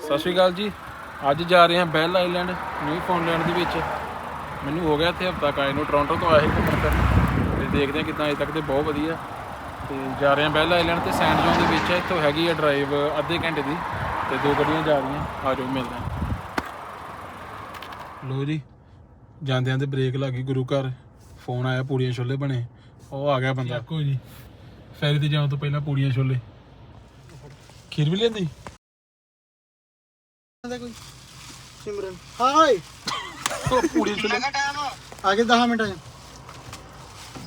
ਸਤਿ ਸ਼੍ਰੀ ਅਕਾਲ ਜੀ। ਅੱਜ ਜਾ ਰਹੇ ਹਾਂ ਬੈਲ ਆਈਲੈਂਡ, ਨਿਊ ਫਾਊਂਡਲੈਂਡ ਦੇ ਵਿੱਚ। ਮੈਨੂੰ ਹੋ ਗਿਆ ਇੱਥੇ ਹਫਤਾ ਕਾਇ ਨੂੰ, ਟੋਰਾਂਟੋ ਤੋਂ ਆਏ ਘੁੰਮਣ ਫਿਰਨ। ਤੇ ਦੇਖਦੇ ਹਾਂ ਕਿੱਦਾਂ ਅਜੇ ਤੱਕ ਤੇ ਬਹੁਤ ਵਧੀਆ। ਤੇ ਜਾ ਰਹੇ ਹਾਂ ਬੈਲ ਆਈਲੈਂਡ ਤੇ ਸੈਂਡ ਜ਼ੋਨ ਦੇ ਵਿੱਚ। ਇੱਥੋਂ ਹੈਗੀ ਆ ਡਰਾਈਵ ਅੱਧੇ ਘੰਟੇ ਦੀ। ਤੇ ਦੋ ਗੱਡੀਆਂ ਜਾ ਰਹੀਆਂ। ਆ ਜਾਓ, ਮਿਲਦੇ ਹਾਂ। ਲੋ ਜੀ, ਜਾਂਦਿਆਂ ਤੇ ਬ੍ਰੇਕ ਲੱਗ ਗਈ। ਗੁਰੂ ਘਰ ਫੋਨ ਆਇਆ, ਪੂੜੀਆਂ ਛੋਲੇ ਬਣੇ। ਉਹ ਆ ਗਿਆ ਬੰਦਾ। ਕੋਈ ਜੀ। ਫੈਰੀ ਤੇ ਜਾਣ ਤੋਂ ਪਹਿਲਾਂ ਪੂੜੀਆਂ ਛੋਲੇ। ਖੀਰ ਵੀ ਲੈਂਦੀ ਕੋਈ? ਸਿਮਰਨ। ਹਾਏ! ਉਹ ਪੂੜੀਆਂ ਛੋਲੇ ਆਗੇ 10 ਮਿੰਟਾਂ ਚ।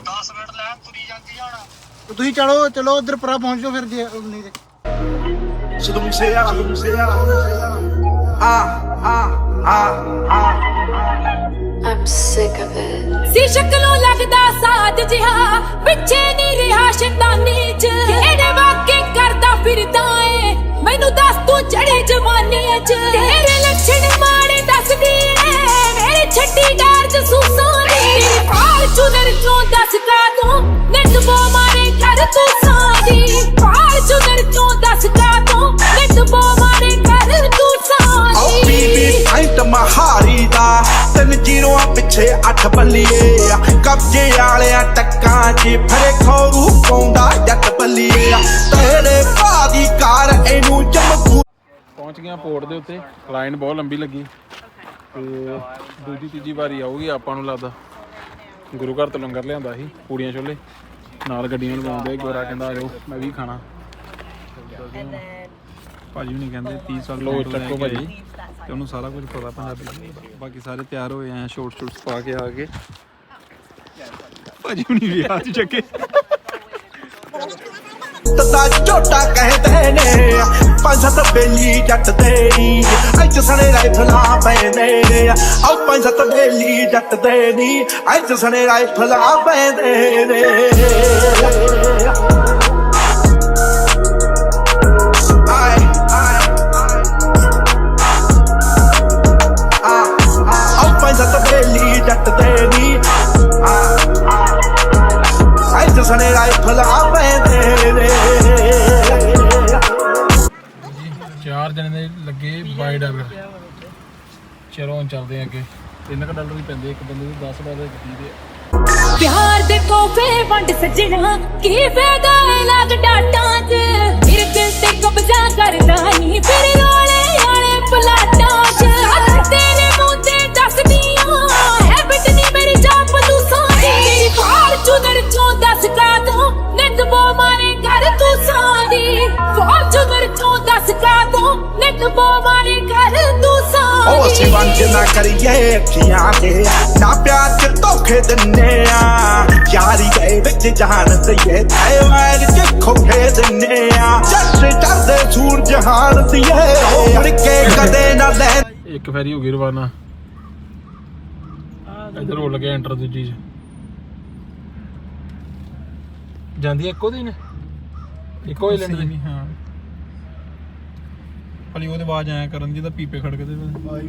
10 ਮਿੰਟ ਲੈ ਤੁਰੀ ਜਾਂਦੀ ਆ ਹੁਣ। ਤੇ ਤੁਸੀਂ ਚਲੋ ਚਲੋ ਉਧਰ ਪਰਾ ਪਹੁੰਚ ਜਾਓ ਫਿਰ ਜੇ ਨਹੀਂ ਤੇ। ਸਦੂਮ ਸੇ ਆ ਸਦੂਮ ਸੇ ਆ ਆ ਆ ਆ ਆ। I'm sick of it. ਸੀ ਸ਼ਕਲੋਂ ਲੱਗਦਾ ਸਾਦ ਜਿਹਾ ਪਿੱਛੇ ਨਹੀਂ ਰਿਹਾ ਸ਼ੈਤਾਨੀ। ਮੈਨੂੰ ਦੱਸ, ਤੂੰ ਚੜੇ ਜਵਾਨੀ ਚ ਤੇਰੇ ਲੱਛਣ ਮਾੜੇ ਦੱਸਦੀ ਏ ਮੇਰੇ ਛੱਡੀ ਡਾਰ ਜਸੂਸਾਂ ਦੀ ਤੇਰੀ ਫਾਰਚੂਨਰ ਚੋਂ ਦੱਸ ਕਾ ਤੂੰ? ਨਿੱਤ ਬੋ ਮਾਰੇ ਕਰ ਤੂੰ ਸਾਦੀ ਫਾਰਚੂਨਰ ਚੋਂ ਦੱਸ ਕਾ ਤੂੰ? ਨਿੱਤ ਬੋ ਮਾਰੇ ਕਰ ਤੂੰ ਆਓ ਸਾਦੀ ਬੀਬੀ ਫਾਈਟ ਮਹਾਰੀ ਦਾ। ਤਿੰਨ ਜੀਰੋਆਂ ਪਿੱਛੇ ਅੱਠ ਬੱਲੀਏ ਕਬਜੇ ਵਾਲਿਆਂ ਟੱਕਾਂ 'ਚ ਫਰੇ ਖੋਰੂ ਪਾਉਂਦਾ ਜੱਟ ਬੱਲੀਏ ਪਹੁੰਚ ਗਿਆ ਪੋਰਟ ਦੇ ਉੱਤੇ। ਲਾਈਨ ਬਹੁਤ ਲੰਬੀ ਲੱਗੀ। ਤੇ ਦੂਜੀ ਤੀਜੀ ਵਾਰੀ ਆਊਗੀ ਆਪਾਂ ਨੂੰ ਲੱਗਦਾ। ਗੁਰੂ ਘਰ ਤੋਂ ਲੰਗਰ ਲਿਆਂਦਾ ਸੀ ਪੂੜੀਆਂ ਛੋਲੇ। ਨਾਲ ਗੱਡੀਆਂ ਲਗਾਉਂਦੇ ਗੋਰਾ ਕਹਿੰਦਾ ਆ ਜਾਓ ਮੈਂ ਵੀ ਖਾਣਾ। ਭਾਜੀ ਹੁਣੀ ਕਹਿੰਦੇ 30 ਸਾਲ ਲੋ ਤੋਂ ਲੈ ਚੱਕੋ ਕੇ ਭਾਜੀ। ਆਏ। ਤੇ ਉਹਨੂੰ ਸਾਰਾ ਕੁਝ ਪਤਾ ਪੰਜਾਬੀ ਬਾਕੀ ਸਾਰੇ ਤਿਆਰ ਹੋਏ ਆ ਸ਼ੋਰਟ ਸ਼ੂਟਸ ਪਾ ਕੇ ਆ ਕੇ ਭਾਜੀ ਹੁਣੀ ਵਿਆਹ ਚ ਚੱਕੇ। ਤਤਾ ਝੋਟਾ ਕਹਿੰਦੇ ਨੇ ਪੰਜ ਸੱਤ ਬੇਲੀ ਜੱਟ ਦੇ। ਅੱਜ ਸਣੇ ਰਾਈਫਲਾਂ ਪੈਂਦੇ ਨੇ ਆਓ ਪੰਜ ਸੱਤ ਬੇਲੀ ਜੱਟ ਦੇ ਨੀ। ਅੱਜ ਸਣੇ ਰਾਈਫਲਾਂ ਪੈਂਦੇ ਨੇ। ਲੱਗੇ ਬਾਈ ਡਾਲਰ ਚਲੋ ਹੁਣ ਚੱਲਦੇ ਹਾਂ ਅੱਗੇ। ਤਿੰਨ ਕੁ ਡਾਲਰ ਹੀ ਪੈਂਦੇ, ਇੱਕ ਬੰਦੇ ਦੇ 10 ਡਾਲਰ ਦਿੱਤੀ ਦੇ। ਪਿਆਰ ਦੇ ਤੋਹਫੇ ਵੰਡ ਸੱਜਣਾ, ਕੀ ਫਾਇਦਾ ਏ ਲੱਗ ਡਾਟਾਂ 'ਚ? ਮੇਰੇ ਦਿਲ ਤੇ ਕਬਜ਼ਾ ਕਰਦਾ ਨਹੀਂ ਫਿਰ ਰੋਲੇ ਬੋ ਮਾਰੇ ਕਰ ਤੂੰ ਸਾਦੀ ਉਹ ਅਸੀਂ ਵੰਜ ਨਾ ਕਰੀਏ ਅੱਖੀਆਂ ਦੇ ਨਾ ਪਿਆਰ ਚ ਧੋਖੇ ਦਿੰਨੇ ਆ। ਯਾਰੀ ਦੇ ਵਿੱਚ ਜਾਨ ਦਈਏ ਤਾਇਵਾਨ ਚ ਖੋਖੇ ਦਿੰਨੇ ਆ। ਜੱਟ ਚੜਦੇ ਸੂਰਜ ਜਹਾਨ ਦੀਏ। ਉਹ ਮੁੜ ਕੇ ਕਦੇ ਨਾ ਲੈ ਇੱਕ ਫੈਰੀ ਹੋ ਗਈ ਰਵਾਨਾ। ਇਧਰ ਹੋ ਲੱਗਿਆ ਐਂਟਰ ਦੂਜੀ ਚ। ਜਾਂਦੀ ਇੱਕੋ ਦਿਨ? ਇੱਕੋ ਹੀ ਲੈਣੀ ਹਾਂ। ਭਲੀ ਉਹਦੇ ਆਵਾਜ਼ ਆਇਆ ਕਰਨ ਜਿਹਦਾ ਪੀਪੇ ਖੜਕਦੇ ਪਏ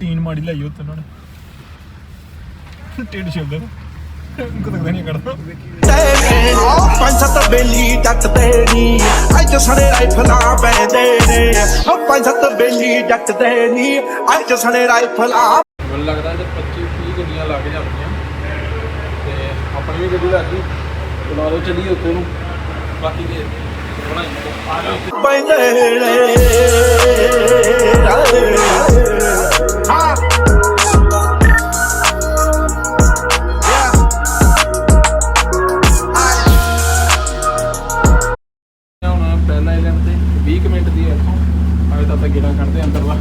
ਟੀਨ ਮਾੜੀ ਲਈ ਉੱਤੇ ਉਹਨਾਂ ਨੇ। ਟਿੱਡ ਸ਼ਬਦ ਕੁਦਕਦਾ ਨਹੀਂ ਕਰਦਾ। ਤੇਰੇ ਪੰਜ ਸੱਤ ਬੇਲੀ ਜੱਟ ਦੇ ਨੀ ਅੱਜ ਸਣੇ ਰਾਈਫਲਾਂ ਪੈਂਦੇ ਨੇ ਉਹ ਪੰਜ ਸੱਤ ਬੇਲੀ ਜੱਟ ਦੇ ਨੀ ਅੱਜ ਸਣੇ ਰਾਈਫਲਾਂ ਮੈਨੂੰ ਲੱਗਦਾ ਇਹਦੇ 25 30 ਗੱਡੀਆਂ ਲੱਗ ਜਾਂਦੀਆਂ ਤੇ ਆਪਣੀ ਵੀ ਗੱਡੀ ਲੱਗ ਗਈ। ਬੁਲਾ ਲਓ ਚੱਲੀਏ ਉੱਥੇ ਨੂੰ। ਬਾਕੀ ਦੇ ਬਣਾਈ ਆ ਜਾਓ ਪੈਂਦੇ ਨੇ ਹਾਂ ਹੁਣ ਪਹਿਲਾ ਆਈਲੈਂਡ ਤੇ 20 ਕੁ ਮਿੰਟ ਦੀ ਹੈ ਇੱਥੋਂ ਆਏ ਤਾਂ ਆਪਾਂ ਗੇੜਾ ਕੱਢਦੇ ਆਂ ਅੰਦਰਲਾ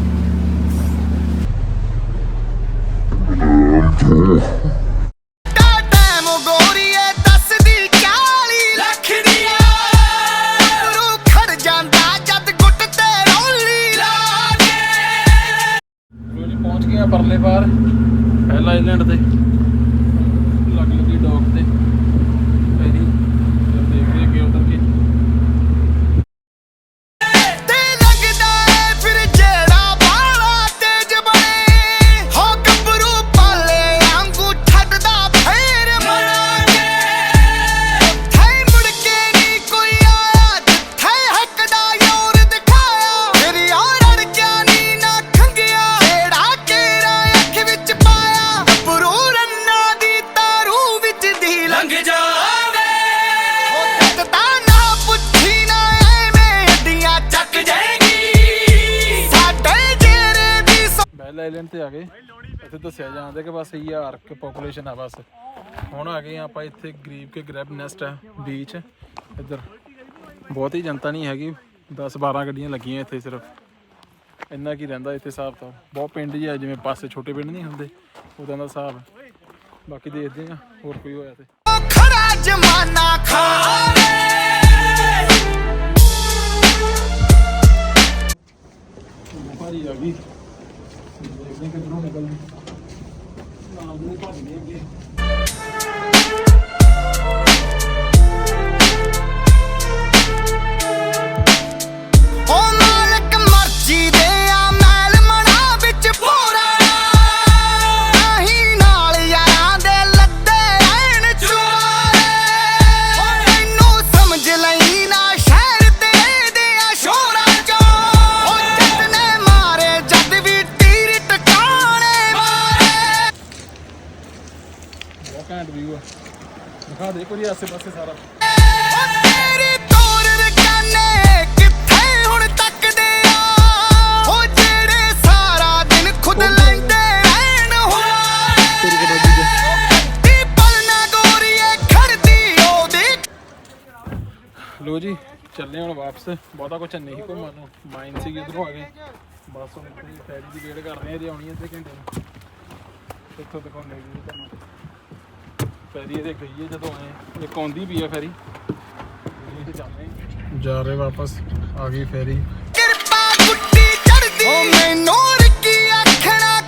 ਪਹਿਲਾ ਆਈਲੈਂਡ ਤੇ ਆ ਗਏ। ਇੱਥੇ ਦੱਸਿਆ ਜਾਂਦਾ ਕਿ ਬਸ ਇਹ ਆਰਕ ਪੋਪੂਲੇਸ਼ਨ ਆ ਬਸ। ਹੁਣ ਆ ਗਏ ਆਪਾਂ ਇੱਥੇ ਗਰੀਬ ਕੇ ਗ੍ਰੈਬ ਨੈਸਟ ਹੈ ਬੀਚ ਇੱਧਰ ਬਹੁਤ ਹੀ ਜਨਤਾ ਨਹੀਂ ਹੈਗੀ। 10 12 ਗੱਡੀਆਂ ਲੱਗੀਆਂ ਇੱਥੇ ਸਿਰਫ। ਇੰਨਾ ਕੀ ਰਹਿੰਦਾ ਇੱਥੇ ਹਿਸਾਬ ਤਾਂ। ਬਹੁਤ ਪਿੰਡ ਹੀ ਆ ਜਿਵੇਂ ਪਾਸੇ ਛੋਟੇ ਪਿੰਡ ਨਹੀਂ ਹੁੰਦੇ ਉਦਾਂ ਦਾ ਹਿਸਾਬ। ਬਾਕੀ ਦੇਖਦੇ ਆ ਹੋਰ ਕੋਈ ਹੋਇਆ ਤੇ। ਖੜਾ ਜਮਾਨਾ ਖਾਵੇ ਭਾਰੀ ਆ ਗਈ। ਦੇਖਦੇ ਕਿੱਧਰੋਂ ਨਿਕਲਦੀ ਨਾਲ ਨੂੰ ਭੱਜਦੇ ਅੱਗੇ ਉਹਦੀ। ਲੋ ਜੀ ਚੱਲੇ ਹੁਣ ਵਾਪਸ। ਬਹੁਤਾ ਕੁਛ ਨਹੀਂ ਘੁੰਮਣ ਨੂੰ। ਮਾਈਨ ਸੀ ਉਧਰੋਂ ਆ ਗਏ। ਬਸ ਹੁਣ ਫੈਰੀ ਦੀ ਵੇਟ ਕਰ ਰਹੇ ਆ ਜੇ ਆਉਣੀ ਹੈ ਅੱਧੇ ਘੰਟੇ ਨੂੰ। ਇੱਥੋਂ ਦਿਖਾਉਂਦੇ ਜੀ ਤੁਹਾਨੂੰ। ਫੈਰੀ ਇਹਦੇ ਗਈ ਹੈ ਜਦੋਂ ਆਏ ਇੱਕ ਆਉਂਦੀ ਵੀ ਹੈ ਫੈਰੀ ਜਾ ਰਹੇ ਵਾਪਸ ਆ ਗਈ ਫੈਰੀ। ਕਿਰਪਾ ਗੁੱਟੀ ਚੜਦੀ ਮੈਨੂੰ ਰਕੀ ਆਖਣਾ